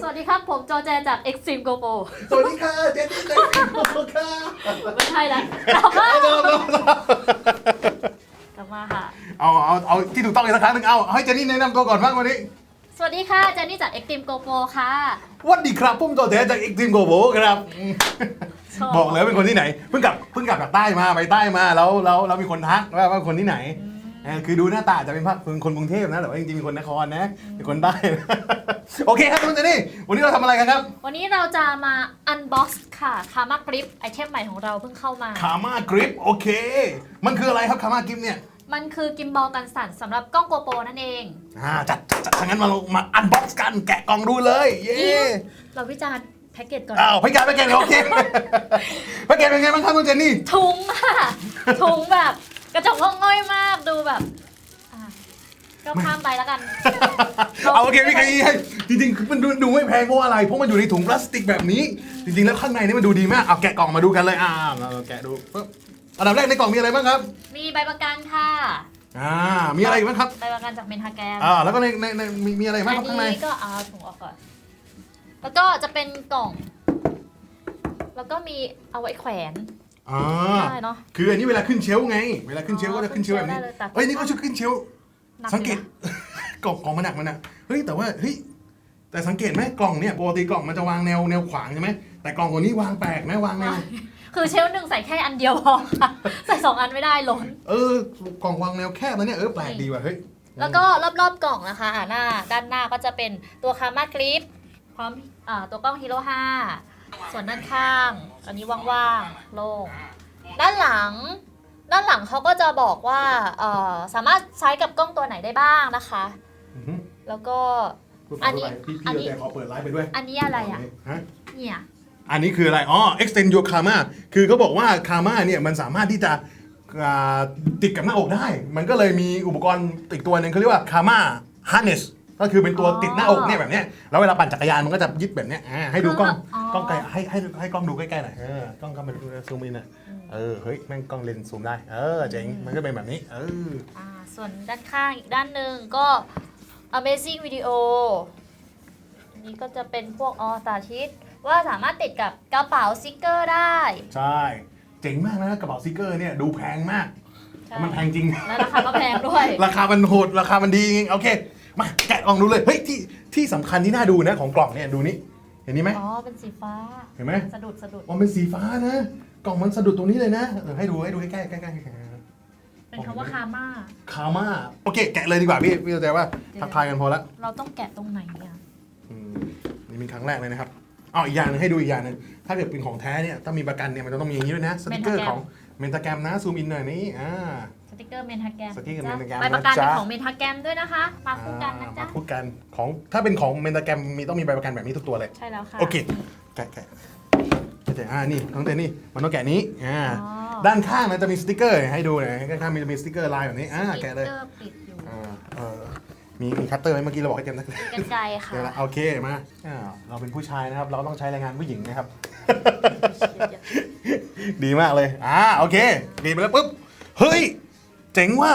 สวัสดีครับ ผมจอแจจาก Extreme GoPro สวัสดีค่ะเจนนี่เจนนี่ค่ะไม่ใช่แล้วกลับมาเอาเอาเอากลับมาค่ะ เอาเอาเอาที่ถูกต้องอีกสักครั้งหนึ่งเอาให้เจนนี่แนะนำตัวก่อนบ้างวันนี้ สวัสดีค่ะเจนนี่จาก Extreme GoPro ค่ะสวัสดีครับผมตัวแทนจากอีกทีมโกโบครับชอบบอกเลยว่าเป็นคนที่ไหนเพิ่งกลับเพิ่งกลับจากใต้มาไปใต้มาแล้วแล้วเรามีคนทักว่าว่าคนที่ไหน เออคือดูหน้าตาอาจจะเป็นพระเป็นคนกรุงเทพนะแต่ว่าจริงๆเป็นคนนครนะเป็นคนใต้โอเคครับคุณเจนนี่วันนี้เราทำอะไรกันครับวันนี้เราจะมา unbox ค่ะ Karma Grip ไอเทมใหม่ของเราเพิ่งเข้ามา คาม่ากริปโอเค มันคืออะไรครับคาม่ากริปเนี่ยมันคือกิมบอลกันสั่นสำหรับกล้อง GoPro นั่นเองอ่าจัดจัดจัดถ้างั้นมาลงมาอันบ็อกซ์กันแกะกล่องดูเลยเย้เราวิจารณ์แพ็กเกจก่อน อ้าวพี่การพี่แกะโอเคพี่แกะเป็นไงบ้างครับคุณเจนนี่ ถุงค่ะ ถุงแบบ กระจกงอกง่อยมากดูแบบอะก็ข้ามไปแล้วกัน เอาโอเคพี่กรีให้จริงๆคือมันดูดูไม่แพงเพราะว่าอะไร เพราะมันอยู่ในถุงพลาสติกแบบนี้ จริงๆแล้วข้างในนี่มันดูดีมาก เอาแกะกล่องมาดูกันเลยอ่าเราแกะดูปึ๊บอันดับแรกในกล่องมีอะไรบ้างครับ มีใบประกันค่ะอ่า มีอะไรอีกบ้างครับ ใบประกันจากเมนทาแกรมอ่า แล้วก็ในในในมีมีอะไรบ้างครับอัข้างในนี้ก็เอาถุงออกก่อน แล้วก็จะเป็นกล่อง แล้วก็มีเอาไว้แขวน อ่าได้เนาะคืออันนี้เวลาขึ้นเชลฟ์ไง เวลาขึ้นเชลฟ์อ๋อก็จะขึ้นเชลฟ์แบบนี้ ขึ้นเชลฟ์ได้เลยแต่เอ้ยนี่ก็ชุดขึ้นเชลฟ์หนักสังเกตอยู่นะกล่องกล่องมันหนักมันนะเฮ้ยแต่ว่าเฮ้ยแต่สังเกตไหมกล่องเนี่ยปกติกล่องมันจะวางแนวแนวขวางใช่ไหมแต่กล่องตัวนี้วางแปลกไหมวางแนว คือเชลฟ์หนึ่งใส่แค่อันเดียวพอค่ะ ใส่สองอันไม่ได้ล้น เออกล่องวางแนวแคบนะเนี่ยเออแปลกดีว่ะเฮ้ยแล้วก็รอบๆกล่องนะคะอ่าหน้าด้านหน้าก็จะเป็นตัวคามาคลิป พร้อมอ่าตัวกล้องฮีโร่5 ส่วนด้านข้าง อันนี้ว่างๆ โล่ง ด้านหลัง ด้านหลังเขาก็จะบอกว่าเอ่อสามารถใช้กับกล้องตัวไหนได้บ้างนะคะ อื้อหือแล้วก็ พูดไปอันนี้พูดไปพี่อันพี่นี้แต่ขอเปิดไลฟ์ไปด้วยอันนี้อะไรอะ ฮะ เนี่ย อันนี้คืออะไร อ๋อ extend your karma คือเขาบอกว่า karma เนี่ยมันสามารถที่จะอ่าติดกับหน้าอกได้ มันก็เลยมีอุปกรณ์อีกตัวหนึ่งเขาเรียกว่า karma harness ก็คือเป็นตัวติดหน้าอกเนี่ยแบบเนี้ยแล้วเวลาปั่นจักรยานมันก็จะยึดแบบเนี้ยอ่าให้ดูกล้องกล้องไกลให้ให้ให้กล้องดูใกล้ๆหน่อยเออกล้องก็มาดูซูมอินน่ะเออเฮ้ยแม่งกล้องเลนส์ซูมได้เออเจ๋งมันก็เป็นแบบนี้เออ อ่าส่วนด้านข้างอีกด้านหนึ่งก็ Amazing Video อันนี้ก็จะเป็นพวกออสาธิต ว่าสามารถติดกับกระเป๋าสติกเกอร์ได้ใช่เจ๋งมากนะกระเป๋าสติกเกอร์เนี่ยดูแพงมาก ใช่มันแพงจริง และราคาก็แพงด้วย ราคามันโหดราคามันดีจริงโอเค มาแกะกล่องดูเลยเฮ้ยที่ที่สำคัญที่น่าดูนะของกล่องเนี่ยดูนี่เห็นนี่ไหม อ๋อ เป็นสีฟ้าเห็นไหม สะดุดสะดุดมันเป็นสีฟ้านะ กล่องมันสะดุดตรงนี้เลยนะเออให้ดูให้ดูใกล้ๆใกล้ๆใกล้เป็นคำว่าคาม่า ๆคาม่าโอเค แกะเลยดีกว่าพี่พี่เข้าใจว่าทักทายกันพอละ เราต้องแกะตรงไหนเนี่ยอืมนี่เป็นครั้งแรกเลยนะครับอ๋ออีกอย่างหนึงให้ดูอีกอย่างหนึงถ้าเกิดเป็นของแท้เนี่ยถ้ามีประกันเนี่ยมันจะต้องมีอย่างนี้ด้วยนะสติกเกอร์ของเมนตาแกรมนะซูมอินหน่อยนี้อ่าส ติกเกอร์เมนทาแกรมสติกเกอร์ Mentagam ใบประกันนะจ๊ะ เป็นของเมนทาแกรมด้วยนะคะ มาคู่กันนะอ่าจ๊ะ มาพูดกันของถ้าเป็นของเมนตาแกรมมีต้องมีใบประกันแบบนี้ทุกตัวเลย ใช่แล้วค่ะ โอเค แกะแกะแกะอ่า นี่น้องเต้นนี่ มันต้องแกะนี้ อ่า อ๋อ ด้านข้างมันจะมีสติกเกอร์ให้ดูหน่อยข้างๆมีจะมีสติกเกอร์ลายแบบนี้ อ่า แกะเลยสติ๊กเกอร์ปิดอยู่อ่า เออมีมีคัตเตอร์ไหมเมื่อกี้เราบอกให้เก็บนะกันไกลค่ะเดี๋ยวละโอเค มาอ่าเราเป็นผู้ชายนะครับ เราต้องใช้แรงงานผู้หญิงนะครับ ดีมากเลย อ่า โอเค ดีไปแล้วปุ๊บ เฮ้ย เจ๋งว่ะ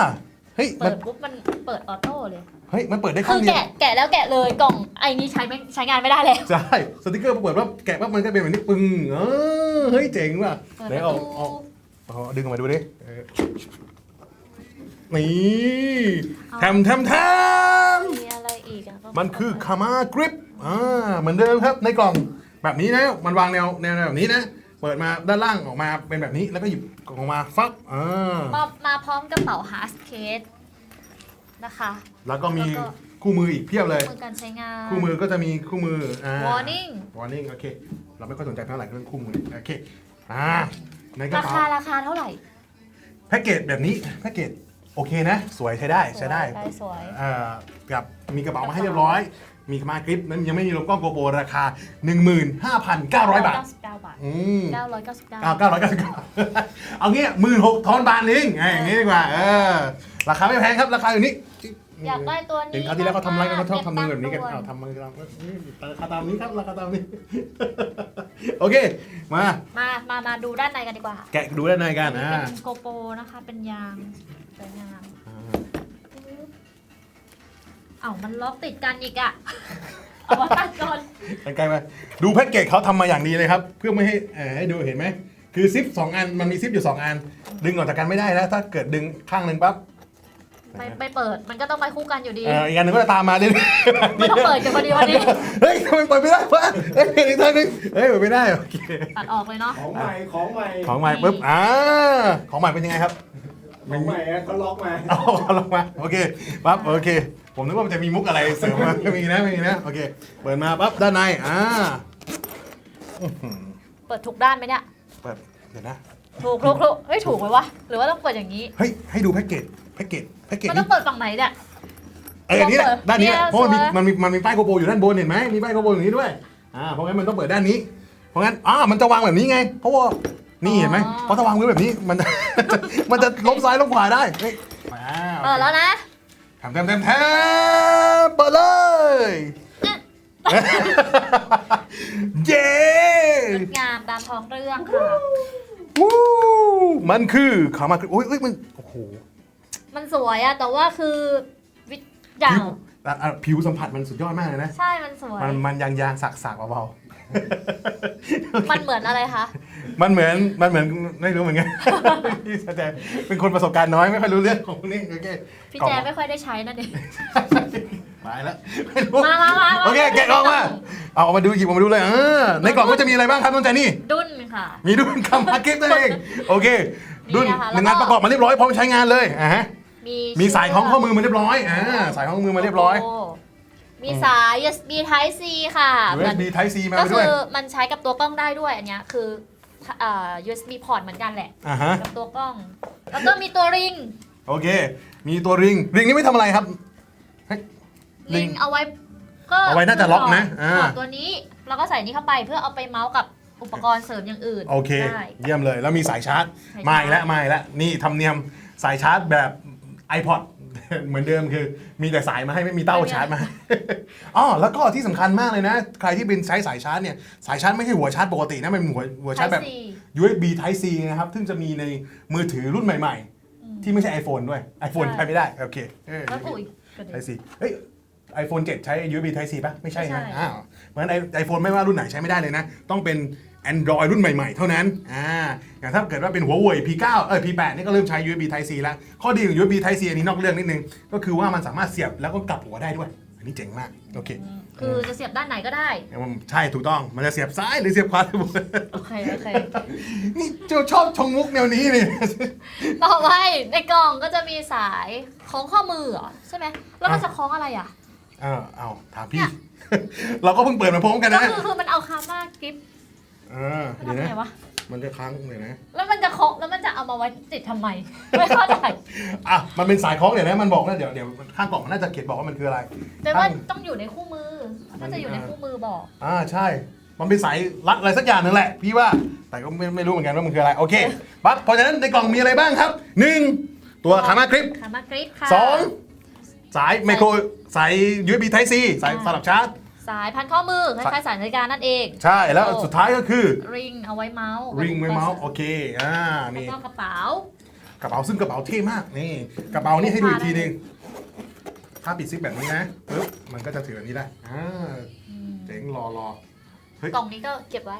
เฮ้ยมัเปินดปุ๊บมันเปิดออโต้เลย เฮ้ยมันเปิดได้คืข้างอเดียวแกะแกะแล้วแกะเลยกล่องไอ้นี้ใช้ไม่ใช้งานไม่ได้แล้วใช่สติกเกอร์พอเปิดว่าแกะปั๊บมันก็เป็นแบบนี้ปึ้งเออเฮ้ยเจ๋งว่ะ เปิดไหนประเอาตูเอา เอาดึงออกมาดูดิเออนี่แทมแทมแทม มีอะไรอีกอะก็มันคือคามากริปอ่าเหมือนเดิมครับในกล่องแบบนี้นะ มันวางแนวแนวแนวแบบนี้นะ เปิดมาด้านล่างออกมาเป็นแบบนี้แล้วก็หยิบ กล่องออกมาฟักอ่ามามาพร้อมกระเป๋าฮาร์ดเคสนะคะ แล้วก็มีแล้วก็ คู่มืออีกเพียบเลย มือการใช้งาน คู่มือก็จะมีคู่มืออ่า warning warning โอเค เราไม่ค่อยสนใจเท่าไหร่เรื่องคู่มือโอเคอ่าในกระราเป๋าคาราคาเท่าไหร่ แพ็กเกจแบบนี้แพ็กเกจ โอเคนะ สวยใช้ได้ใช้ได้สวยสวย เอ่อกับมีกระเป๋ามาให้เรียบร้อย มีมากริปนั้นยังไม่มีโลโก้โกโปรราคา 15,900 บาท999บาทอืม999เก้า เก้าร้อยเก้าสิบเก้าเอางี้หมื่นหกทอนบาทเองไงอย่างนี้ดีกว่า เออ ราคาไม่แพงครับ ราคาอยู่นี้อยากได้ตัวนี้เห็นคราวที่แล้วเขาทำไรกันเขาชอบทำมือแบบนี้กันเก็เอาตังค์ทำมือตามราคาตามนี้ครับ ราคาตามนี้ โอเค มา มา มา มาดูด้านในกันดีกว่า แกะดูด้านในกันอันนี้อ่าเป็นโกโปรนะคะ เป็นยาง สวยงามเอ้ามันล็อกติดกันอีกอะเอามาตัดก่อนกันไกลมาดูแพ็กเกจเขาทำมาอย่างดีเลยครับ เพื่อไม่ให้เอ่อให้ดูเห็นไหม คือซิปสองอันมันมีซิปอยู่สองอัน ดึงออกจากกันไม่ได้นะ ถ้าเกิดดึงข้างหนึ่งปั๊บไปไปเปิดมันก็ต้องไปคู่กันอยู่ดีเอ่ออีกอันหนึงก็จะตามมาเรื่อยๆไม่ต้องเปิดกันพอดีวันนี้ เฮ้ยทำไมเปิดไม่ได้วะเฮ้ยอีกทางหนึงเฮ้ยเปิดไม่ได้โอเคตัดออกเลยเนาะ ของใหม่ ของใหม่ ของใหม่ปุ๊บอ่าของใหม่เป็นยังไงครับ ของใหม่อะเขาล็อกมาเอาเอาลงมาโอเคปั๊บโอเค ผมนึกว่ามันจะมีมุกอะไรเสริมมาไม่มีนะไม่มีนะโอเค เปิดมาปั๊บด้านในอ่าอื้อหือเปิดถูกด้านไหมเนี่ย เปิดเดี๋ยวนะ ถูกถูกถูกเฮ้ยถูกไหมวะ หรือว่าต้องเปิดอย่างนี้ เฮ้ยให้ดูแพ็กเกจแพ็กเกจแพ็กเกจมันต้นี่องเปิดฝั่งไหนเนี่ย เอออันนี้แหละลองเปิดด้านนี้แหละเนี่ยเพราะมันมีสวยมันมีมันมีป้ายโกโปรอยู่ด้านบนเห็นไหมมีป้ายโกโปรอย่างนี้ด้วยอ่าเพราะงั้นมันต้องเปิดด้านนี้ เพราะงั้นอ่ามันจะวางแบบนี้ไง เพราะว่า นี่เห็นไหมเพราะถ้าวางไว้แบบนี้มันจะมันจะล้มซ้ายล้มขวาได้เฮ้ยมาเปิดแล้วนะแถมแถมแถมแถมเปิดเลย เย้งดงามตามท้องเรื่องค่ะวู้มันคือขามาคือโอ้ยเอ้ยมันโอ้โหมันสวยอะแต่ว่าคือวิอย่างผิวอะอะผิวสัมผัสมันสุดยอดมากเลยนะ ใช่ มันสวย มันมันยางยางสักสักๆเบาๆ มันเหมือนอะไรคะ มันเหมือนมันเหมือนไม่รู้เหมือนกันแต่เป็นคนประสบการณ์น้อยไม่ค่อยรู้เรื่องของพวกนี้โอเคพี่แจไม่ค่อยได้ใช้นั่นเองไปแล้วไม่รู้มามามามา โอเคแกะกล่องมาเอาออกมาดูหยิบออกมาดูเลยเออในกล่องก็จะมีอะไรบ้างครับน้องแจนี่ ดุนค่ะ มีดุนคำมาเก็ตนั่นเองโอเคนี่ดุนนะคะหนึ่งแล้งาวนก็ประกอบมาเรียบร้อยพร้อมใช้งานเลยอ่าฮะมีมีสายคล้องข้อมือมาเรียบร้อยอ่าสายคล้องข้อมือมาเรียบร้อย โมีสาย USB Type C ค่ะเหมือน USB Type C มาก็ด้คืวย อมันใช้กับตัวกล้องได้ด้วยอันเนี้ยคือเอ่อ USB port เหมือนกันแหละ อ่าฮะ กับตัวกล้อง แล้วก็มีตัวริง โอเค มีตัวริง ริงนี่ไม่ทำอะไรครับริริงงเอาไว้ก็เอาไว้น่าจะล็อกนะอ่าถอดตัวนี้แล้วก็ใส่นี้เข้าไปเพื่อเอาไปเมาส์กับอุปกรณ์เสริมอย่างอื่นโอเค ได้ เยี่ยมเลย แล้วมีสายชาร์จ สายชาร์จ มาอีกแล้วมาอีกแล้วนี่ทำเนียมสายชาร์จแบบ iPod เหมือนเดิมคือ มีแต่สายมาให้ไม่มีเต้าชาร์จมา อ๋อแล้วก็ที่สำคัญมากเลยนะ ใครที่เป็นใช้สายชาร์จเนี่ยสายชาร์จไม่ใช่หัวชาร์จปกตินะมันเป็นหัวหัวชาร์จแบบ Type C USB Type C นะครับ ซึ่งจะมีในมือถือรุ่นใหม่อืมๆที่ไม่ใช่ iPhone ด้วย iPhone ใช่ใช้ไม่ได้โอเคเออแล้วอุ้ยกระเด็น Type C เฮ้ย iPhone 7ใช้ USB Type C ป่ะ ไม่ใช่ไม่นะใช่อ้าวเพราะฉะนั้นไอโฟนไม่ว่ารุ่นไหนใช้ไม่ได้เลยนะ ต้องเป็น Android รุ่นใหม่ๆ เท่านั้น อ่า อย่างถ้าเกิดว่าเป็นหัวเว่ย P9 เออ P8 นี่ก็เริ่มใช้ USB Type C แล้ว ข้อดีของ USB Type C อันนี้นอกเรื่องนิดนึง ก็คือว่ามันสามารถเสียบแล้วก็กลับหัวได้ด้วย อันนี้เจ๋งมาก โอเค คือจะเสียบด้านไหนก็ได้ ใช่ถูกต้อง มันจะเสียบซ้ายหรือเสียบขวาโอเค โอเค นี่เจ้าชอบชงมุกแนวนี้นี่ต่อไปในกล่องก็จะมีสายคล้องข้อมือเหรอใช่ไหม แล้วมันจะคล้องอะไรอะ เออเอาถามเนี่พี่ยเราก็เพิ่งเปิดมาพร้อมกันก็นะคือคือมันเอาคาม่ากิฟต์เออมันเดี๋ยวทำไงนะวะ มันจะค้างเลยนะแล้วมันจะเคาะแล้วมันจะเอามาไว้ติดทำไม ไม่เข้าใจอะมันเป็นสายคล้องเดี๋ยวนะมันบอกนะเดี๋ยวเดี๋ยวข้างกล่องมันน่าจะเขียนบอกว่ามันคืออะไร แต่ว่าตั้งต้องอยู่ในคู่มือน่าจะอยู่ในคู่มือบอก อ่าใช่ มันเป็นสายรัดอะไรสักอย่างหนึ่งแหละ พี่ว่า แต่ก็ไม่ไม่รู้เหมือนกันว่ามันคืออะไร โอเคปั๊บเพราะฉะนั้นในกล่องมีอะไรบ้างครับหนึ่งตัวคามาคลิปคามากริปค่ะ สองสายไมโครสาย USB Type C สายสลับชาร์จ สายพันข้อมือคล้ายๆสายนาฬิกานั่นเองใช่แล้วสุดท้ายก็คือริงเอาไว้เมาส์ริงไว้เมาส์โอเคอ่าแล้วนี่ก็กระเป๋ากระเป๋าซึ่งกระเป๋าเท่มากนี่ กระเป๋านี่ให้ดูอีกทีหนึงถ้าปิดซิปแบบนี้นะปึ๊บมันก็จะถือแบบนี้ได้อ่าเจ๋งรอรอเฮ้ยกล่องนี้ก็เก็บไว้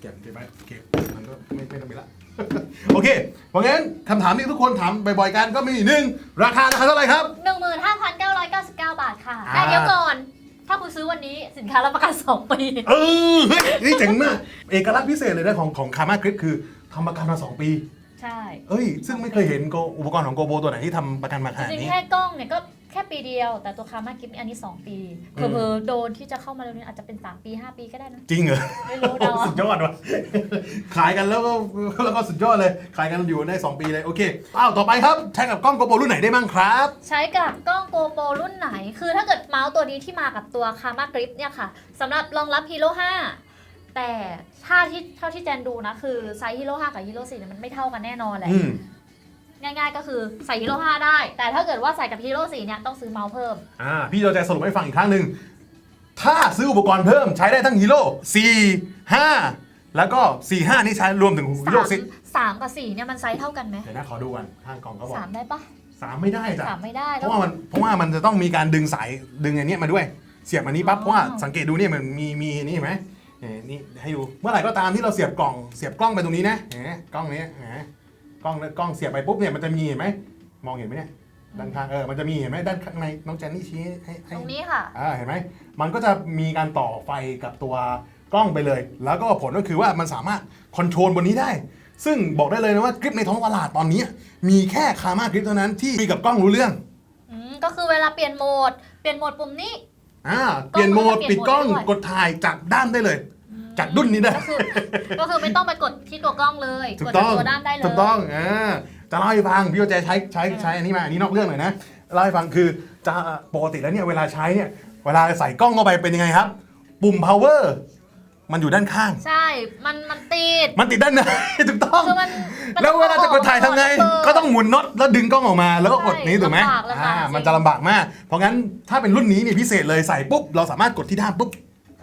เก็บเก็บไว้เก็บมันก็ไม่ไม่ต้องไปละโอเค เพราะงั้นคำถามที่ทุกคนถามบ่อยๆกันก็มีหนึ่งราคาราคาเท่าไหร่ครับ 15,999 บาทค่ะอ่าแต่เดี๋ยวก่อนถ้าคุณซื้อวันนี้สินค้ารับประกัน 2 ปี เออเฮ้ยนี่เจ๋งมากเอกลักษณ์พิเศษเลยนะของของคามาคลิปคือทำประกันมา2ปี ใช่ เอ้ย ซึ่งไม่เคยเห็นโกอุปกรณ์ของโกโบตัวไหนที่ทำประกันมาขนาดจริงๆนี้ แค่กล้องเนี่ยก็ แค่ปีเดียว แต่ตัวคามากิฟต์อันนี้2ปีอืมเผลอๆโดนที่จะเข้ามาเร็วนี้อาจจะเป็น3ปี5ปีก็ได้นะ จริงเหรอไม่รู้เดาสุดยอดว่ะขายกันแล้วก็แล้วก็สุดยอดเลย ขายกันอยู่ได้ 2 ปีเลย โอเคอ้าวต่อไปครับแทงกับกล้องโกโบรุ่นไหนได้บ้างครับ ใช้กับกล้องโกโปรรุ่นไหน คือถ้าเกิดเมาส์ตัวนี้ที่มากับตัวคามากริปเนี่ยค่ะสำหรับรองรับ Hero 5แต่ถ้าที่เท่าที่แจนดูนะ คือไซส์ Hero 5กับ Hero 4เนี่ยมันไม่เท่ากันแน่นอนแหละ อืม ง่าย ๆ ก็คือใส่ Hero 5ได้ แต่ถ้าเกิดว่าใส่กับ Hero 4เนี่ยต้องซื้อเมาส์เพิ่ม อ่าพี่เราจะสรุปให้ฟังอีกครั้งหนึ่ง ถ้าซื้ออุปกรณ์เพิ่มใช้ได้ทั้งฮีโร่4 5แล้วก็4 5นี่ใช้รวมถึงฮีโร่ซิกสามกับสี่เนี่ยมันไซส์เท่ากันไหมเดี๋ยวนะขอดูกันข้างกล่องเขาบอกสามได้ปะสามไม่ได้จ้ะ สามไม่ได้เพแล้ว ราะว่ามันเพราะว่ามันจะต้องมีการดึงสายดึงอันเนี้ยมาด้วย เสียบอันนี้ปั๊บอ๋อ เพราะว่าสังเกตดูเนี่ยมันมีมีนี่เห็นไหมเนี่ยนี่ให้ดูเมื่อไหร่ก็ตามที่เราเสียบกล่องเสียบกล้องไปตรงนี้นะเห็นไหมกล้องนี้เห็นไหม กล้องกล้องเสียบไปปุ๊บเนี่ยมันจะมีเห็นไหมมองเห็นไหมเนี่ยด้านข้างเออมันจะมีเห็นไหมด้านข้างในน้องแจนนี่ชี้ให้ให้ตรงนี้ค่ะ อ่าเห็นไหมมันก็จะมีการต่อไฟกับตัวกล้องไปเลย แล้วก็ผลก็คือว่ามันสามารถคอนโทรลบนนี้ได้ ซึ่งบอกได้เลยนะว่ากริปในท้องตลาดตอนนี้ มีแค่คาร์มากริปเท่านั้นที่คุยกับกล้องรู้เรื่องอืมก็คือเวลาเปลี่ยนโหมด เปลี่ยนโหมดปุ่มนี้ อ่าเปลี่ยนโหมดกล้องมันจะเปลี่ปิยดนกล้องโหมดได้ด้วยกดถ่ายจากด้านได้เลย จากดุ้นนี้ได้ก็คือก็คือไม่ต้องไปกดที่ตัวกล้องเลยถูกกดต้จากองตัวด้านได้เลย ถูกต้องอ่าจะเล่าให้ฟังพี่โอเจใช้ใช้ใช้อันนี้มาอันนี้นอกเรื่องหน่อยนะเล่าให้ฟังคือจะปกติแล้วเนี่ยเวลาใช้เนี่ยเวลาใส่กล้องเข้าไปเป็นยังไงครับ ปุ่ม power มันอยู่ด้านข้าง ใช่ มันมันติด มันติดด้านใน ถูกต้อง คือมันมันแล้วเวลาจะกดถ่ายทำไงเปิดก็ต้องหมุนน็อตแล้วดึงกล้องออกมา แล้วก็กดใช่นี้ถูกไหมลำบากลำบากอ่าจริง มันจะลำบากมาก เพราะงั้นถ้าเป็นรุ่นนี้นี่พิเศษเลยใส่ปุ๊บ เราสามารถกดที่ด้านปุ๊บ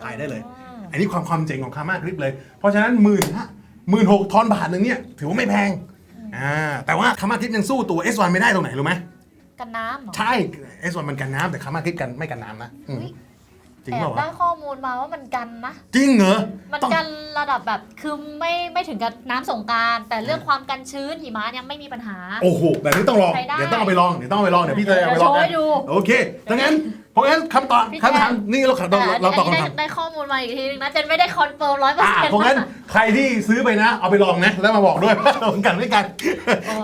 ถ่ายได้เลย อืม อันนี้ความความเจ๋งของคามาคลิปเลย เพราะฉะนั้นหมื่นฮะหมื่นหกทอนบาทหนึ่งเนี่ยถือว่าไม่แพงอ่าแต่ว่าคามาคลิปยังสู้ตัว S1 ไม่ได้ตรงไหนรู้ไหมกันน้ำเหรอใช่ S1 มันกันน้ำแต่คามาคลิปกันไม่กันน้ำนะอืมอุ๊ยจริงแอเปบล่าวะได้ข้อมูลมาว่ามันกันนะ จริงเหรอมันต้อง กันระดับแบบคือไม่ไม่ถึงกับน้ำสงกราร แต่เรื่องความกันชื้นหิมะเนี่ยไม่มีปัญหา โอ้โห แบบนี้ต้องลอง ใช้ได้ เดี๋ยวต้องเอาไปลอง เดี๋ยวต้องเอาไปลอง เดี๋ยวพี่จะเอาไปลองเดี๋ยวโชว์ให้นะดู โอเคดังนั้น เพราะงั้นคำตอบพี่คำถามแจนนี่เราเราเราเราตอบนนี้คำได้ถามได้ข้อมูลมาอีกทีนึงนะเจนไม่ได้คอนเฟิร์มร้อยเปอร์อ่าเซ็นต์ เพราะงั้นใครที่ซื้อไปนะ เอาไปลองนะ แล้วมาบอกด้วยว่าลองกันไม่กัน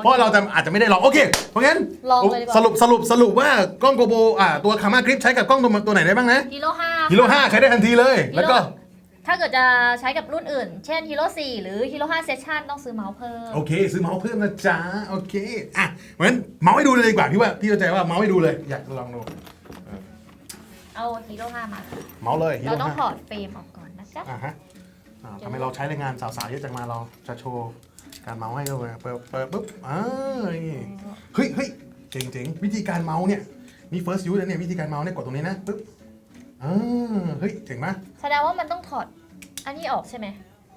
เพราะเราจะอาจจะไม่ได้ลองโอเค เพราะงั้นลองเลยดีกว่า สรุปสรุปสรุปว่ากล้องโกโบอ่าตัวคามาคลิปใช้กับกล้องตัวตัวไหนได้บ้างนะฮีโร่ห้าฮีโร่5ใช้ได้ทันทีเลย แล้วก็ ถ้าเกิดจะใช้กับรุ่นอื่น เช่นฮีโร่4หรือฮีโร่5เซสชันต้องซื้อเมาส์เพิ่ม โอเค ซื้อเมาส์เพิ่มนะจ๊ะ โอเค อะเพราะงั้นเมาส์ให้ดูเลยดีกว่า พี่ว่า พี่เข้าใจว่าเมาส์ให้ดูเลย อยากลองดู เอาฮีโร่5มา เมาส์เลยฮีเราโร่ต้องถห้าอดเฟรมออกก่อนนะจ๊ะ อ่าฮะอ่าทำไมเราใช้แรงงานสาวๆเยอะจังมาเราจะโชว์การเมาส์ให้ดูเลยเปิดเปิดปุ๊บอ่านี่เฮ้ยเฮ้ยเจ๋งเจ๋งวิธีการเมาส์เนี่ยนี่ first use แล้วเนี่ยวิธีการเมาส์เนี่ยกดตรงนี้นะปุ๊บอ่าเฮ้ยเจ๋งไหมแสดงว่ามันต้องถอด อันนี้ออกใช่ไหม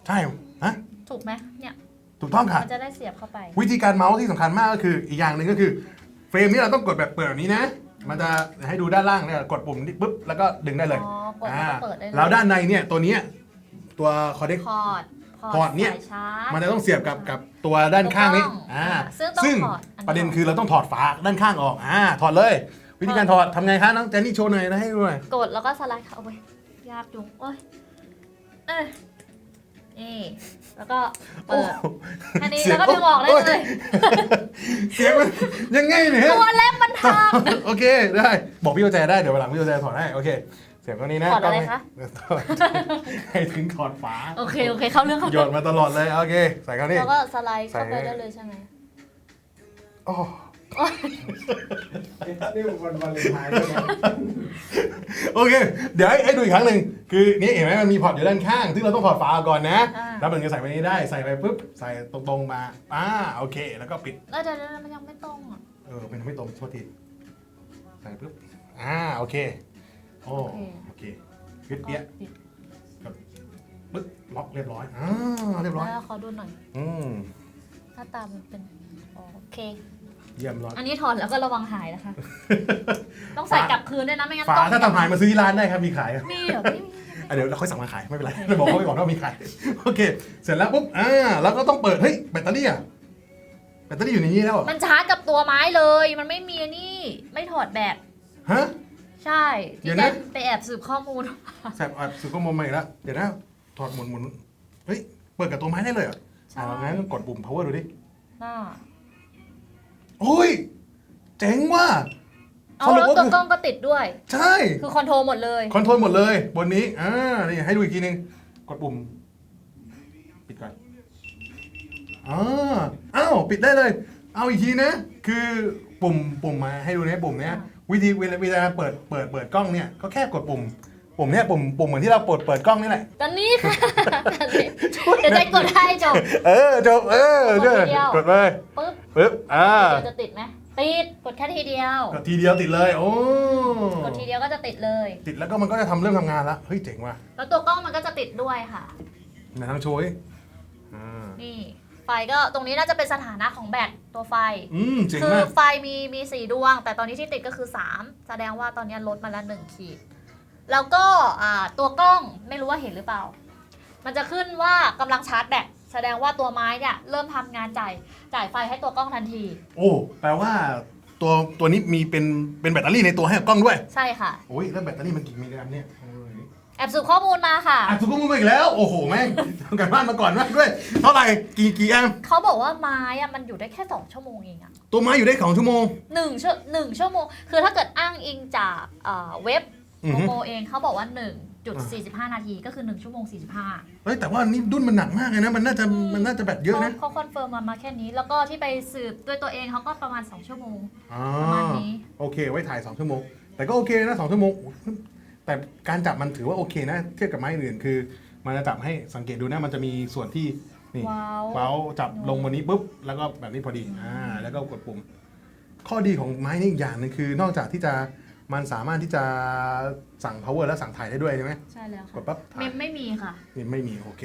ใช่ฮะถูกไหมเนี่ย ถูกต้องค่ะ มันจะได้เสียบเข้าไป วิธีการเมาส์ที่สำคัญมากก็คืออีกอย่างหนึ่งก็คือเฟรมนี้เราต้องกดแบบเปิดแบบนี้นะ มันจะให้ดูด้านล่างเนี่ยกดปุ่มนี้ปุ๊บแล้วก็ดึงได้เลยอ๋อกดแล้วก็เปิดได้เลย แล้วด้านในเนี่ยตัวเนี้ยตัวคอเด็ก พอร์ตพอร์ตเนี่ย สาชาร์จ มันจะต้องเสียบกับกับตัวด้านข้างนี้ถูกต้องอ่าซึ่งต้องซึ่งถอดอันนี้ ประเด็นคือเราต้องถอดฝาด้านข้างออกอ่าถอดเลย วิธีการถอดทำไงคะน้องแจนนี่โชว์หน่อยนะให้ดูหน่อยกดแล้วก็สไลด์เข้าไปยากจุงโอ้ยเอ้ย นี่ แล้วก็เปิดแค่นี้เสียงแล้วก็ดึงออกได้เลยโเสียงมันยังไงเนี่ยตัวเล็บมันหักโอเคได้ บอกพี่โอแจได้เดี๋ยววันหลังพี่โอแจถอดให้โอเค เสียงตัวนี้นะถอดอะไรต้งคะให้ถึงถอดฝาโอเคโอเคเข้าเรื่องเข้าโยเรื่องนมาตลอดเลยโอเคใส่เข้านี่แล้วก็สไลด์เข้าไปใส่ได้เลยใช่ไหมโอ้ นี่มันวันวาเลนไทน์ใช่ไหมโอเค เดี๋ยวให้ให้ดูอีกครั้งหนึ่งคือนี่เห็นไหมมันมีพอร์ตอยู่ด้านข้าง ซึ่งเราต้องถอดฝาออกก่อนนะ อ่า แล้วมันจะใส่ไปนี้ได้ ใส่ไปปุ๊บ ใส่ตรงๆมา อ่า โอเค แล้วก็ปิดแล้วเดี๋ยวเดี๋ยวเดี๋ยวมันยังไม่ตรงอะ เออเป็นไม่ตรงโทษทีใส่ปุ๊บ อ่า โอเค โอ้โอเค โอเคยึดเปี้ยปิดปึ๊บ ล็อกเรียบร้อย อ่า เรียบร้อย แล้วขอดูหน่อยอืม หน้าตามันเป็นอ๋อโอเค เยี่ยมร้อยอันนี้ถอดแล้วก็ระวังหายนะคะ ต้องใส่กลับคืนด้วยนะไม่งั้นฝาต้องถ้าทำหายมาซื้อที่ร้านได้ครับมีขายครับมีเหรอไม่มีอะเดี๋ยวเราค่อยสั่งมาขายไม่เป็นไรเราบอกเขาไปก่อนว่ามีขายโอเค เสร็จแล้วปุ๊บอ่าแล้วก็ต้องเปิดเฮ้ยแบตเตอรี่อะแบตเตอรี่อยู่ในนี้แล้วเหรอมันชาร์จกับตัวไม้เลย มันไม่มีอันนี่ไม่ถอดแบตฮะ ใช่เดี๋ที่ยวแจนะนไปแอบสืบข้อมูลแสบอะสุดก็มอมมาอีกแล้วเดี๋ยวนะถอดหมุนหมุนเฮ้ยเปิดกับตัวไม้ได้เลยเหรอใช่อ่างั้นกดปุ่ม power ดูดิ น่า โอ้ย เจ๋งว่ะ เอาสรุปแล้วว่าตัวคือกล้องก็ติดด้วย ใช่ คือคอนโทรลหมดเลยคอนโทรลหมดเลย บนนี้ อ่า นี่ให้ดูอีกทีนึง กดปุ่ม ปิดก่อนอ่าอ้าวปิดได้เลย เอาอีกทีนะ คือปุ่มปุ่มมาให้ดูนะปุ่มเนี้ยวิธีเวลาเวลาเปิดเปิดเปิดกล้องเนี่ยก็แค่กดปุ่มปุ่มเนี้ยปุ่มปุ่มเหมือนที่เราเปิดเปิดกล้องนี่แหละตอนนี้ค่ะเดี๋ยวใจกดให้จบเออจบเออกดเจ้ทีเดียวกดเลยปึ๊บ ปึ๊บอ่าเดี๋ยวจะติดไหมติดกดแค่ทีเดียว กดทีเดียวติดเลยโอ้กดทีเดียวก็จะติดเลย ติดแล้วก็มันก็จะทำเริ่มทำงานละเฮ้ยเจ๋งว่ะแล้วตัวกล้องมันก็จะติดด้วยค่ะ ไหนทางโชว์ดิอ่านี่ ไฟก็ตรงนี้น่าจะเป็นสถานะของแบตตัวไฟ อืมเจ๋งคือมากไฟมีมีสี่ดวง แต่ตอนนี้ที่ติดก็คือ 3 แสดงว่าตอนนี้ลดมาแล้วหนึ่งขีด แล้วก็อ่าตัวกล้องไม่รู้ว่าเห็นหรือเปล่า มันจะขึ้นว่ากำลังชาร์จแบต แสดงว่าตัวไม้เนี่ยเริ่มทำงานจ่ายจ่ายไฟให้ตัวกล้องทันที โอ้แปลว่าตัวตัวนี้มีเป็นเป็นแบตเตอรี่ในตัวให้กับกล้องด้วยใช่ค่ะ โอ้ยแล้วแบตเตอรี่มันกี่มิลลิแอมเนี่ยโอ้ยแอบสืบข้อมูลมาค่ะ อะทุกคนมาอีกแล้ว โอ้โหแม่งทำกันบ้านมาก่อนมากด้วย เท่าไหร่กี่กี่แอมป์เขาบอกว่าไม้อะมันอยู่ได้แค่ 2 ชั่วโมงเองอะตัวไม้อยู่ได้สองชั่วโมง หนึ่งชั่วหนึ่งชั่วโมง คือถ้าเกิดอ้างอิงจากเอ่อเว็บอือโมฮึ โมเองเขาบอกว่า1.45นาทีก็คือ 1 ชั่วโมง 45เฮ้ยแต่ว่านี่ดุ้นมันหนักมากเลยนะ มันน่าจะมันน่าจะแบตเยอะนะเขาคอนเฟิร์มมามาแค่นี้ แล้วก็ที่ไปสืบด้วยตัวเองเขาก็ประมาณ 2 ชั่วโมง อ๋อประมาณนี้ โอเค ไว้ถ่าย 2 ชั่วโมง แต่ก็โอเคนะสองชั่วโมง แต่การจับมันถือว่าโอเคนะ เทียบกับไม้อื่นคือ มันจะจับให้สังเกตดูนะมันจะมีส่วนที่นี่ว้าว เว้าจับลงบนนี้ปุ๊บแล้วก็แบบนี้พอดีอ่าแล้วก็กดปุ่ม ข้อดีของไม้นี่อีกอย่างหนึงคือนอกจากที่จะ มันสามารถที่จะสั่ง power และสั่งถ่ายได้ด้วยใช่ไหมใช่แล้วกค่ะดปั๊บถ่าเมยมไม่มีค่ะนี่ไม่มีโอเค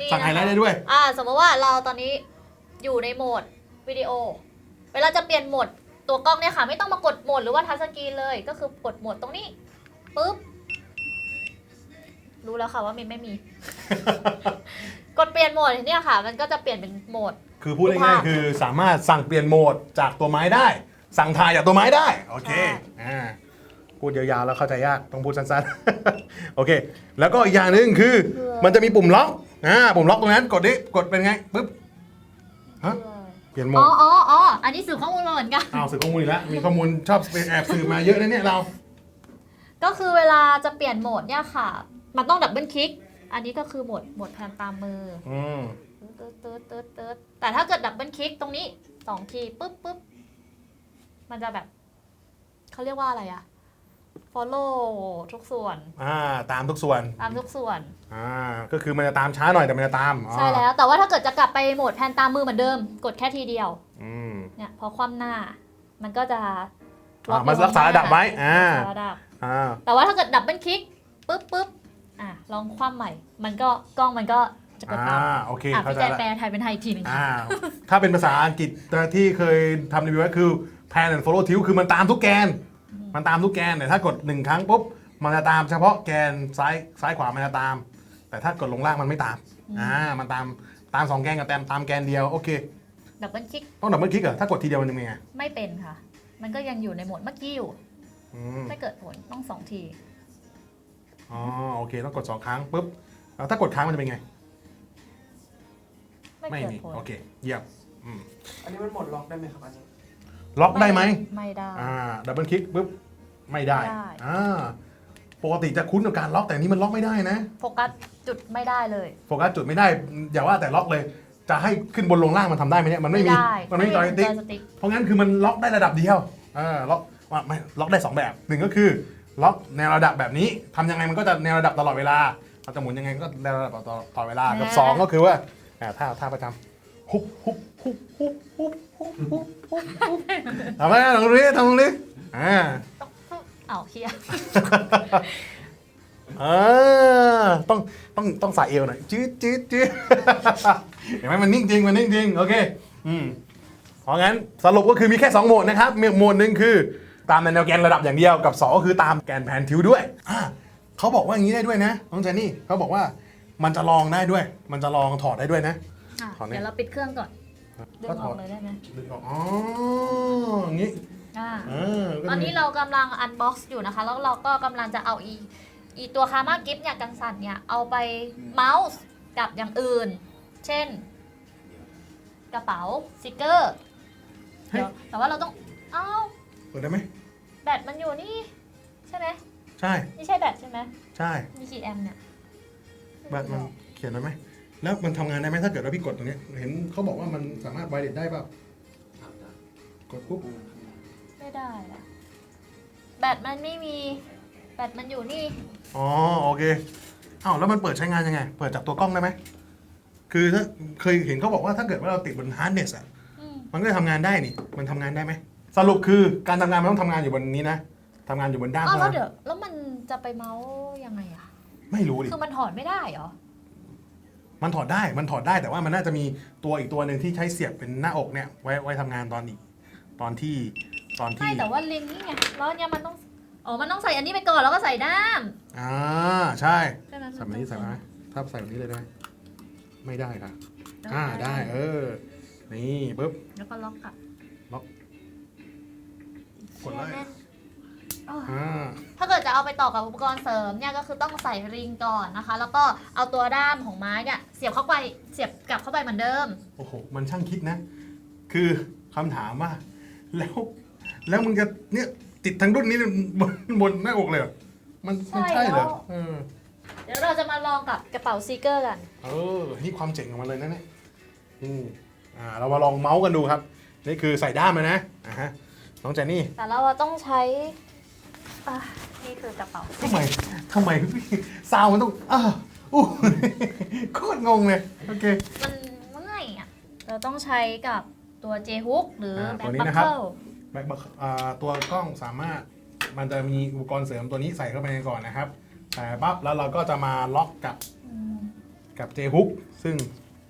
นี่สั่งไฮไลท์ได้นะคะด้วย อ่า สมมติว่าเราตอนนี้อยู่ในโหมดวิดีโอ เวลาจะเปลี่ยนโหมดตัวกล้องเนี่ยค่ะ ไม่ต้องมากดโหมดหรือว่าทัชสกรีนเลย ก็คือกดโหมดตรงนี้ปุ๊บ รู้แล้วค่ะว่ามินไม่มี กดเปลี่ยนโหมดเนี่ยค่ะ มันก็จะเปลี่ยนเป็นโหมด คือพูดง่ายๆคือสามารถสั่งเปลี่ยนโหมดจากตัวไม้ได้ สั่งถ่ายจากตัวไม้ได้ โอเคใช่อ่าพูดยาวๆแล้วเข้าใจยากต้องพูดสั้นๆ โอเค แล้วก็อีกอย่างหนึ่งคือ มันจะมีปุ่มล็อกอ่าปุ่มล็อกตรงนั้นกดดิกดเป็นไงปุ๊บฮะเปลี่ยนโหมอ๋อดอ๋ออ๋ออันนี้สื่อข้อมูลมาเหมือนกันอ้าวสืบข้อมูลอีกแล้วมีข้อมูลชอบเป็นแอบสืบมาเยอะนะเนี่ยเรา ก็คือเวลาจะเปลี่ยนโหมดเนี่ยค่ะ มันต้องดับเบิลคลิก อันนี้ก็คือโหมดโหมดแพนตามมืออืมตืดตืดตืดตืดแต่ถ้าเกิดดับเบิลคลิกตรงนี้สองทีปุ๊บปุ๊บ มันจะแบบเขาเรียกว่าอะไรอะ follow ทุกส่วน อ่าตามทุกส่วนตามทุกส่วน อ่าก็คือมันจะตามช้าหน่อยแต่มันจะตามอ๋อใช่แล้ว แต่ว่าถ้าเกิดจะกลับไปโหมดแพนตามมือเหมือนเดิม กดแค่ทีเดียว อืมเนี่ยพอคว่ำหน้า มันก็จะอ่ามันรักษาระดับไว้อ่ารักษาระดับอ่าแต่ว่าถ้าเกิดดับเบิลคลิกปุ๊บปุ๊บอะลองคว่ำใหม่ มันก็กล้องมันก็จะกดตามอ่าโอเคอะเข้าพี่ใจแจนละแปลไทยเป็นไทยอีกทีหนึ่งอ่าถ้าเป็นภาษาอังกฤษที่เคยทำรีวิวไว้คือ pan and follow tilt คือมันตามทุกแกน มันตามทุกแกนแต่ถ้ากดหนึ่งครั้งปุ๊บมันจะตามเฉพาะแกนซ้ายซ้ายขวามันจะตาม แต่ถ้ากดลงล่างมันไม่ตามอ่ามันตามตามสองแกนกับแตมตามแกนเดียวโอเคดับเบิลคลิกต้องดับเบิลคลิกเหรอถ้ากดทีเดียวมันจะเป็นไงไม่เป็นค่ะ มันก็ยังอยู่ในโหมดเมื่อกี้อยู่อืมไม่เกิดผลต้องสองที อ๋อโอเคต้องกดสองครั้งปุ๊บแล้วถ้ากดค้างมันจะเป็นไง ไม่ไม่เกิดมีผล โอเคเยี่ยมอืม อันนี้มันหมดล็อกได้ไหมครับอาจารย์ ล็อกได้ไหมไม่ได้ อ่าดับเบิลคลิกปุ๊บไม่ได้ไไดอ่าปกติจะคุ้นกับการล็อกแต่นี้มันล็อกไม่ได้นะโฟกัสจุดไม่ได้เลย โฟกัสจุดไม่ได้อย่าว่าแต่ล็อกเลย จะให้ขึ้นบนลงล่างมันทำได้ไหมเนี่ยมันไม่มีมันไม่มีจอยสติ๊กเพราะงั้นคือมันล็อกได้ระดับเดียวเออล็อกว่าไม่ล็อกได้สองแบบหนึ่งก็คือล็อกแนวระดับแบบนี้ทำยังไงมันก็จะแนวระดับตลอดเวลาเราจะหมุนยังไงก็แนวระดับตลอดเวลากับสองก็คือว่าอ่าถ้าท่าประจำฮุบฮุบฮุบฮุบฮุบ ทำไมทำตรงนี้ทำตรงนี้อ่าต้องเอาเคลียร์เออต้องต้องต้องใส่เอวหน่อยจืดจืดจืดเห็นไหมมันนิ่งจริงมันนิ่งจริงโอเคอืมเพราะงั้นสรุปก็คือมีแค่ 2 โหมดนะครับมีโหมดหนึ่งคือ ตามแนวแกนระดับอย่างเดียวกับ 2 ก็คือตามแกนแผนทิวด้วยอ่าเขาบอกว่าอย่างนี้ได้ด้วยนะน้องเจนนี่เขาบอกว่ามันจะลองได้ด้วย มันจะลองถอดได้ด้วยนะอะถอนเนี่ยเดี๋ยวเราปิดเครื่องก่อน ดึงก็อถออกดเลยได้ไหมดึงออกอ๋ออย่างนี้อ่าอ่าก็ตอนนี้เรากำลังอันบ็อกซ์อยู่นะคะ แล้วเราก็กำลังจะเอาอีอีตัวคามากิฟต์เนี่ยกันสั่นเนี่ย เอาไปเมาส์กับอย่างอื่น เช่น กระเป๋าสติกเกอร์เดี๋ยวแต่ว่าเราต้อง เอ้า เปิดได้ไหมแบตมันอยู่นี่ ใช่ไหมใช่ นี่ใช่แบตใช่ไหมใช่มีกี่แอมป์เนี่ย แบตมันเขียนไว้ไหม แล้วมันทำงานได้ไหมถ้าเกิดว่าพี่กดตรงเนี้ยเห็นเขาบอกว่ามันสามารถไวเลสได้เปล่ากดปุ๊บไม่ได้อะแบตมันไม่มี แบตมันอยู่นี่ อ๋อโอเคอ้าวแล้วมันเปิดใช้งานยังไง เปิดจากตัวกล้องได้ไหมคือถ้าเคยเห็นเขาบอกว่าถ้าเกิดว่าเราติดบนฮาร์ดเนสอะอืมมันก็จะทำงานได้นี่ มันทำงานได้ไหมสรุปคือการทำงานมันต้องทำงานอยู่บนนี้นะทำงานอยู่บนด้ามอ้าวแล้วเท่านั้นเดี๋ยวแล้วมันจะไปเมาส์ยังไงอะไม่รู้ดิ คือมันถอดไม่ได้เหรอ มันถอดได้มันถอดได้แต่ว่ามันน่าจะมีตัวอีกตัวหนึ่งที่ใช้เสียบเป็นหน้าอกเนี่ยไว้ไว้ทำงานตอนอีกตอนที่ตอนไม่ที่แต่ว่าลิงนี่ไงแล้วเนี่ยมันต้องอ๋อมันต้องใส่อันนี้ไปก่อนแล้วก็ใส่ด้ามอ่าใช่ใช่ไหมใส่แบบนี้ใส่ไหมถ้าใส่แบบนี้เลยได้ไหมไม่ได้ค่ะอ่าได้เออนี่ปุ๊บ แล้วก็ล็อกกลับกดเลย แน่น อ๋ออ่าถ้าเกิดจะเอาไปต่อกับอุปกรณ์เสริมเนี่ยก็คือต้องใส่ริงก่อนนะคะ แล้วก็เอาตัวด้ามของไม้เนี่ยเสียบเข้าไปเสียบกลับเข้าไปเหมือนเดิม โอ้โห มันช่างคิดนะ คือคำถามว่า แล้ว แล้วมึงจะเนี่ยติดทั้งรุ่นนี้บนบนหน้าอกเลยเหรอมันมันใช่ใช่เหรอแล้ว เออเดี๋ยวเราจะมาลองกับกระเป๋าซีเกอร์กัน เออ นี่ความเจ๋งของมันเลยนะเนี่ยอืมอ่า เรามาลองเมาส์กันดูครับ นี่คือใส่ด้ามเลยนะอ่าฮะน้องแจนนี่แต่เราต้องใช้ อะนี่คือกระเป๋า ทำไมทำไมพี่ซาวมันต้องอ้าอู้โคตรงงเลยโอเค มันง่ายอะ เราต้องใช้กับตัวเจฮุกหรืออ่าแบ็ตัวคนี้บัคนะครับ เกิลแบ็คบัคอ่าตัวกล้องสามารถมันจะมีอุปกรณ์เสริมตัวนี้ใส่เข้าไปก่อนนะครับใส่ปั๊บแล้วเราก็จะมาล็อกกับกับเจฮุกซึ่ง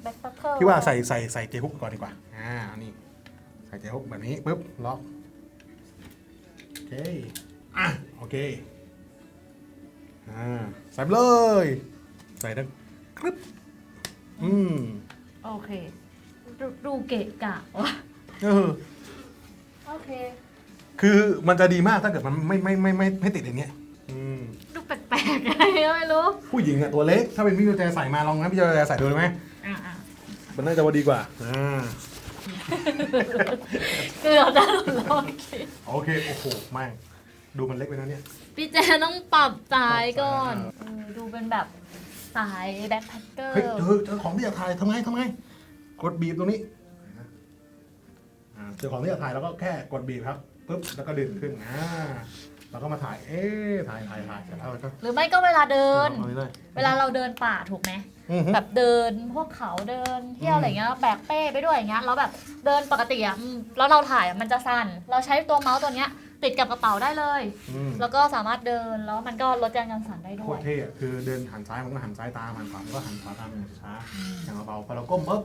แบ็คบัคเกิลพี่ว่าใส่ใส่ใส่เจฮุกก่อนดีกว่าอ่านี่ใส่เจฮุกแบบนี้ปุ๊บล็อกโอเค อะโอเคอ่าใส่ไปเลย ใส่ดังกรึบอืมโอเคดูดูเกะกะวะเออโอเค คือมันจะดีมากถ้าเกิดมันไม่ไม่ไม่ไม่ไม่ติดอย่างเงี้ยอืมดูแปลกๆอะไรก็ไม่รู้ผู้หญิงอะตัวเล็ก ถ้าเป็นพี่โจแจใส่มาลองนะพี่โจแจใส่ดูเลยไหมอะอะมันน่าจะว่าดีกว่าอ่าเกือบจะลองคิดโอเคโอ้โหแม่ง ดูมันเล็กไปนะเนี่ย พี่แจต้องปรับสายก่อนปรับสายเออดูเป็นแบบสายแบ็คแพคเกอร์เฮ้ยเจอเจอของที่อยากถ่ายทำไงทำไง กดบีบตรงนี้อ่าเจอของที่อยากถ่ายแล้วก็แค่กดบีบครับปุ๊บแล้วก็ดึงขึ้นอ่าแล้วก็มาถ่าย เอ๊ะถ่ายถ่ายถ่ายเสร็จแล้วก็หรือไม่ก็เวลาเดิน อาไว้เลยเวลาเราเดินป่าถูกไหม อือฮึ แบบเดินพวกเขาเดินเที่ยวอะไรเงี้ยแบกเป้ไปด้วยอย่างเงี้ยแล้วแบบเดินปกติอะอืมแล้วเราถ่ายอะมันจะสั่นเราใช้ตัวเมาส์ตัวเนี้ย ติดกับกระเป๋าได้เลย อืมแล้วก็สามารถเดินแล้วมันก็ลดแรงการสั่นได้โคด้วตย รเท่อะคือเดินหันซ้ายมันก็หันซ้ายตามหันขวามันก็หันขวาตามอย่างช้าๆอย่างเบาๆพอเราก้มปุ๊บ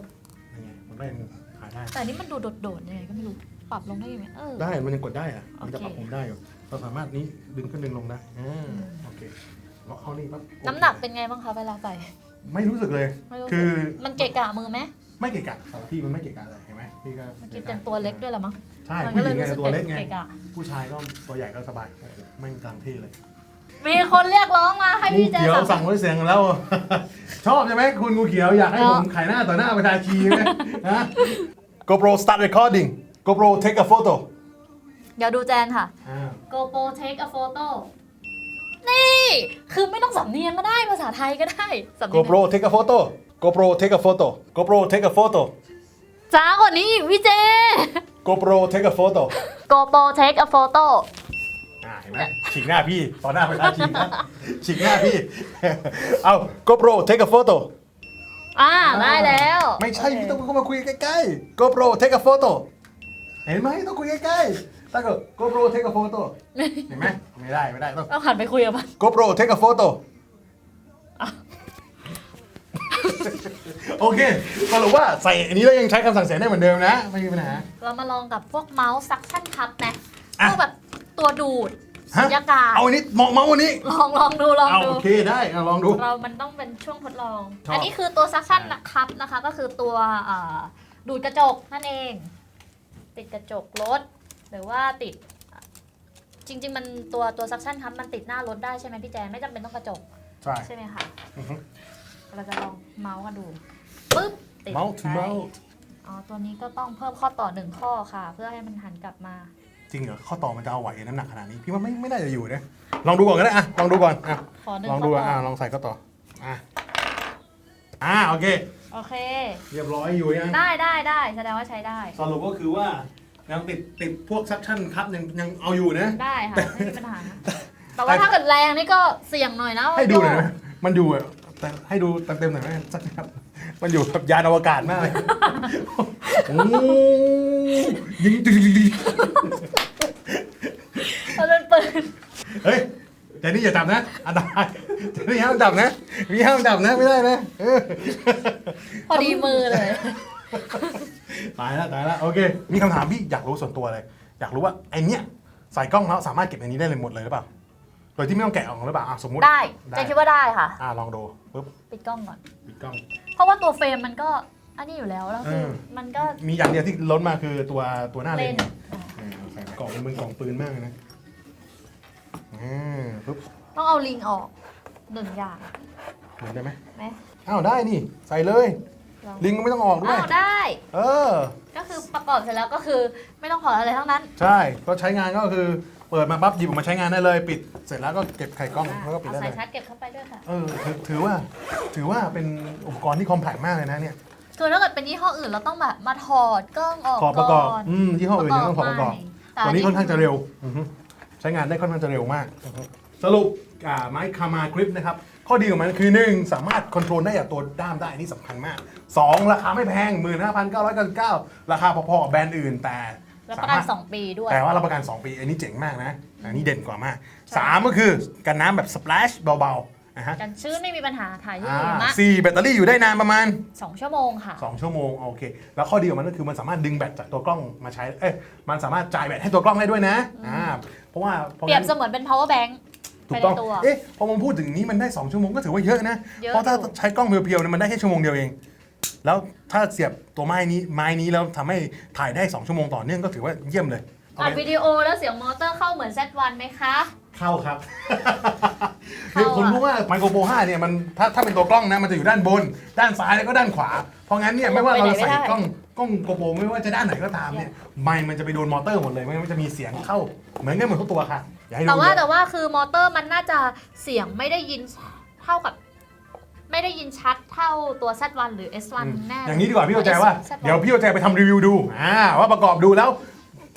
นี่ไงมันก็ยังถ่ายได้ แต่อันนี่มันดูโดดๆยังไงก็ไม่รู้ ปรับลงได้ยังไงเออ ได้มันยังกดได้อะมันจะโอเคปรับปรุงได้อยู่เราสามารถนี้ดึงขึ้นดึงลงได้อ่าโอเคล็อกเข้านี่ปั๊บน้ำหนักเป็นไงบ้างคะเวลาใส่ไม่รู้สึกเลย ไม่รู้สึกคือ มันเกะกะมือไหม ไม่เกะกะสำหรับพี่มันไม่เกะกะเลยเห็นไหม พี่ก็มันกินเป็นตัวเล็กด้วยเหรอมั้ง ใช่มันผู้ก็หเลญิยงไงรู้สึกตัวเล็กไงเกะกะผู้ชายก็ตัวใหญ่ก็สบายโอ้โหไม่งกลางที่เลยมีคนเรียกร้องมาให้งูพี่แจ๊เขียวสั่สั่งงไว้เสียงแล้ว ชอบใช่ไหมคุณงูเขียวอยากให้เนผอะมขายหน้าต่อหน้าประชาชีไหมฮะ GoPro start recording GoPro take a photo เดี๋ยวดูแจนค่ะอ่า GoPro take a photo นี่ คือไม่ต้องสำเนียงก็ได้ภาษาไทยก็ได้สำเนียง GoPro take a photo GoPro take a photo GoPro take a photo จ้ากว่านี้อีกพี่เจ GoPro take a photo GoPro take a photo อ่าเห็นไหมฉีกหน้าพี่ต่อหน้าประชาชีนะฉีกหน้าพี่ เอา GoPro take a photo อ่าได้แล้ว ไม่ใช่พี่ต้องเข้ามาคุยใกล้ๆ GoPro take a photo เห็นไหมต้องคุยใกล้ๆถ้าเกิด GoPro take a photo เห็นไหมไม่ได้ไม่ได้ต้องต้องหันไปคุยกับมัน GoPro take a photo โอเคสรุปว่าใส่อันนี้แล้วยังใช้คำสั่งเสียงได้เหมือนเดิมนะ ไม่มีปัญหา เรามาลองกับพวกเมาส์ suction cup นะอะพวกแบบตัวดูดฮะสุญญากาศเอาอันนี้มองเมาส์อันนี้ลองลองดูลองเอาดู โอเคได้เอาลองดู เรามันต้องเป็นช่วงทดลอง ชอบ อันนี้คือตัว suction อะ cup นะคะ ก็คือตัวเอ่อดูดกระจกนั่นเอง ติดกระจกรถ หรือว่าติด จริง ๆ มันตัวตัว suction cup มันติดหน้ารถได้ใช่ไหมพี่แจนไม่จำเป็นต้องกระจกใช่ ใช่ไหมคะอือฮึ เราจะลองเมาส์กันดูปึ๊บติด Mount to ไป mount อ๋อตัวนี้ก็ต้องเพิ่มข้อต่อหนึ่งข้อค่ะ เพื่อให้มันหันกลับมา จริงเหรอข้อต่อมันจะเอาไหวน้ำหนักขนาดนี้พี่ว่าไม่ไม่ได้จะอยู่นะลองดูก่อนก็ได้อะลองดูก่อนอะขอหนึ่งลองข้ดูออะต่อะอลองใส่ข้อต่ออะอะโอเค โอเค เรียบร้อยอยู่ยังได้ได้ได้แสดงว่าใช้ได้ สรุปก็คือว่ายังติดติดพวกซักชั่นครับยังยังเอาอยู่นะ ได้ค่ะไม่มีปัญหา แต่ว่าถ้าเกิดแรงนี่ก็เสี่ยงหน่อยนะให้ดูหน่อยไหมมันอยู่อะ แต่ให้ดูเต็มๆหน่อยไหมสักครับ มันอยู่แบบยานอวกาศมากเลยโอ้ยิงตึกมันเป็นปืนเฮ้ยแต่นี่อย่าจับนะอันตรายแต่นี่ห้ามจับนะพี่ห้ามจับนะไม่ได้นะเออพอดีมือเลย ตายแล้วตายแล้วโอเค มีคำถามพี่อยากรู้ส่วนตัวเลย อยากรู้ว่าไอเนี้ยใส่กล้องแล้วสามารถเก็บในนี้ได้เลยหมดเลยหรือเปล่า โดยที่ไม่ต้องแกะออกหรือเปล่าอะสมมุติได้ได้เจนคิดว่าได้ค่ะ อะลองดูปุ๊บปิดกล้องก่อนปิดกล้อง เพราะว่าตัวเฟรมมันก็อันนี้อยู่แล้วแล้วคือเออ มันก็มีอย่างเดียวที่ล้นมาคือตัวตัวหน้าเลเล่นนส์อ่าใส่กล่องมันเป็นกล่องปืนมากเลยนะอ่าปุ๊บต้องเอาลิงออกหนึ่งอย่างเหมือนได้ไหมไหมอ้าวได้นี่ ใส่เลยลองลิงก์ก็ไม่ต้องออกด้วยอ้าวได้ เออ ก็คือประกอบเสร็จแล้วก็คือไม่ต้องถอดอะไรทั้งนั้น ใช่ก็ใช้งานก็คือเปิดมาปั๊บหยิบออกมาใช้งานได้เลย ปิดเสร็จแล้วก็เก็บไข่กล้องแล้วก็ปิดเอาได้สาเลยยชาร์จเก็บเข้าไปด้วยค่ะ เออถือถือว่าถือว่าเป็นอุปกรณ์ที่คอมแพคมากเลยนะเนี่ยคือถ้าเกิดเป็นยี่ห้ออื่นเราต้องแบบมาถอดกล้องออกถอดประกอบก่อนอืมที่ห้ออื่นยังต้องถอดประกอบ ใหม่แต่ตัวนี้ค่อนข้างจะเร็วอือฮึใช้งานได้ค่อนข้างจะเร็วมากอือฮึสรุปอ่าไม้คามากริปนะครับ ข้อดีของมันคือ 1 สามารถคอนโทรลได้จากตัวด้ามได้อันนี่สำคัญมาก 2 ราคาไม่แพง 15,999 ราคาพอๆกับแบรนด์อื่น แต่ รับสาประกัมานรถสองปีด้วย แต่ว่ารับประกัน 2 ปี อันนี้เจ๋งมากนะ อันนี้เด่นกว่ามาก 3 ก็คือกันน้ำแบบส p ป a s h เบาๆนะฮะกันชื้นไม่มีปัญหาถ่ายที่อ่าหิมะสี่แบตเตอรี่อยู่ได้นานประมาณสองชั่วโมงค่ะ 2 ชั่วโมงโอเค แล้วข้อดีของมันก็คือมันสามารถดึงแบตจากตัวกล้องมาใช้ เอ้ย มันสามารถจ่ายแบตให้ตัวกล้องได้ด้วยนะ อ่า เพราะว่าพราะเปรียบงั้นเสมือนเป็น power bank ถูไปกในต้องตัวเอ๊ะ พอมันพูดถึงนี้มันได้ 2 ชั่วโมงก็ถือว่าเยอะนะเยอะเพราะถ้าอยู่ใช้กล้องเพียวๆเนี่ยมันได้แค่ชั่วโมงเดียวเอง แล้วถ้าเสียบตัวไม้นี้ไม้นี้แล้วทำให้ถ่ายได้ 2 ชั่วโมงต่อเนื่องก็ถือว่าเยี่ยมเลยเอาอัดไปวิดีโอแล้วเสียงมอเตอร์เข้าเหมือน Z1 ไหมคะ เข้าครับเข้าคือผมอะรู้ว่าไมโครโปร5เนี่ยมันถ้าถ้าเป็นตัวกล้องนะมันจะอยู่ด้านบน ด้านซ้ายแล้วก็ด้านขวา เพราะงั้นเนี่ยไม่ว่าเราจะใส่กล้องกล้องโกโปรไม่ว่าจะด้านไหนก็ตามเนี่ยไมค์มันจะไปโดนมอเตอร์หมดเลยไม่งั้นมันจะมีเสียงเข้าเหมือนกันหมดทุกตัวค่ะอย่าให้ดูแต่ว่าเยอะแต่ว่าคือมอเตอร์มันน่าจะเสียงไม่ได้ยินเท่ากับ ไม่ได้ยินชัดเท่าตัว Z1 หรือ S1 แน่อย่างนี้ดีกว่าพี่โอแจว่า Z1 เดี๋ยวพี่โอแจไปทำรีวิวดูอ่าว่าประกอบดูแล้ว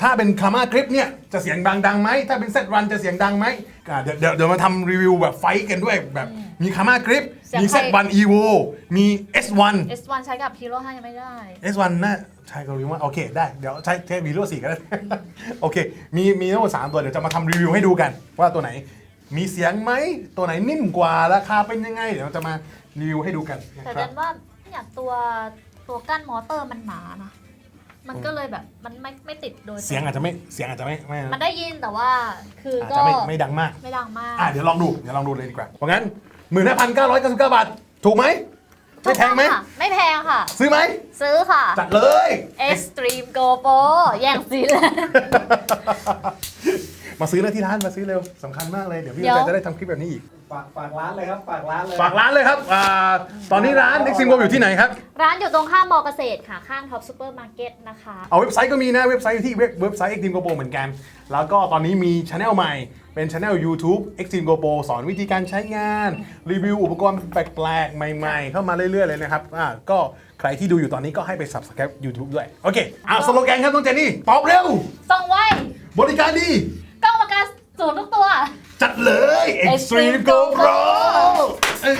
ถ้าเป็นคามาคลิปเนี่ยจะเสียงดังดังไหมถ้าเป็นเซตรันจะเสียงดังไหมอ่าเดี๋ยวเดี๋ยวเดี๋ยวมาทำรีวิวแบบไฟท์กันด้วยแบบมีคามาคลิปมีเซตวันอีโวมี S1 S1 ใช้กับ Hero 5ยังไม่ได้ S1 น่าใช่ก็รู้ว่าโอเคได้เดี๋ยวใช้เทปวีโร่สี่ก็ได้โอเค มีมีทั้งหมดสามตัวเดี๋ยวจะมาทำรีวิวให้ดูกันว่าตัวไหน มีเสียงไหม ตัวไหนนิ่มกว่า ราคาเป็นยังไง เดี๋ยวเราจะมารีวิวให้ดูกันนะแต่ครัเดบนว่าอยากตัวตัวกั้นมอเตอร์มันหนานะ มันก็เลยแบบมันไม่ไม่ติดโดยตรงเสียงอาจจะไม่ เสียงอาจจะไม่ไม่มันได้ยินแต่ว่าคืออาจก็จะไม่ไม่ดังมาก ไม่ดังมาก อะเดี๋ยวลองดู เดี๋ยวลองดูเลยดีกว่า เพราะงั้นหมื่นห้าพันเก้าร้อยเก้าสิบเก้าบาท ถูกไหม ไม่แพงไหมถูกต้องค่ะไม่แพงค่ะ ซื้อไหม ซื้อค่ะ จัดเลย Extreme GoPro แย่งซีเลย มาซื้อเลยที่ร้านมาซื้อเร็วสำคัญมากเลยเดี๋ยวพี่เดี๋ยว จะได้ทำคลิปแบบนี้อีก ฝากฝากร้านเลยครับฝากร้านเลย ฝากร้านเลยครับอ่าตอนนี้ร้าน n e x i m o อยู่ที่ไหนครับ ร้านอยู่ตรงข้ามมอเกษตรค่ะ ข้างท็อปซูเปอร์มาร์เก็ตนะคะ เอาเว็บไซต์ก็มีนะ เว็บไซต์อยู่ที่เว็บเว็บไซต์ Extreme GoPro เหมือนกัน แล้วก็ตอนนี้มีช anel ใหม่เป็นช anel YouTube Extreme GoPro สอนวิธีการใช้งาน รีวิวอุปกรณ์แปลกๆ ใหม่ๆ เข้ามาเรื่อยๆ เลยนะครับอ่าก็ใครที่ดูอยู่ตอนนี้ก็ให้ไป subscribe YouTube ด้วย โอเคอ่าสโลแกนครับน้องเจนนี่ตอบเร็ว ส่งไว้ บริการดี กล้องปากกาศูนย์ทุกตัว จัดเลย Extreme Extreme GoPro GoPro เอ้ย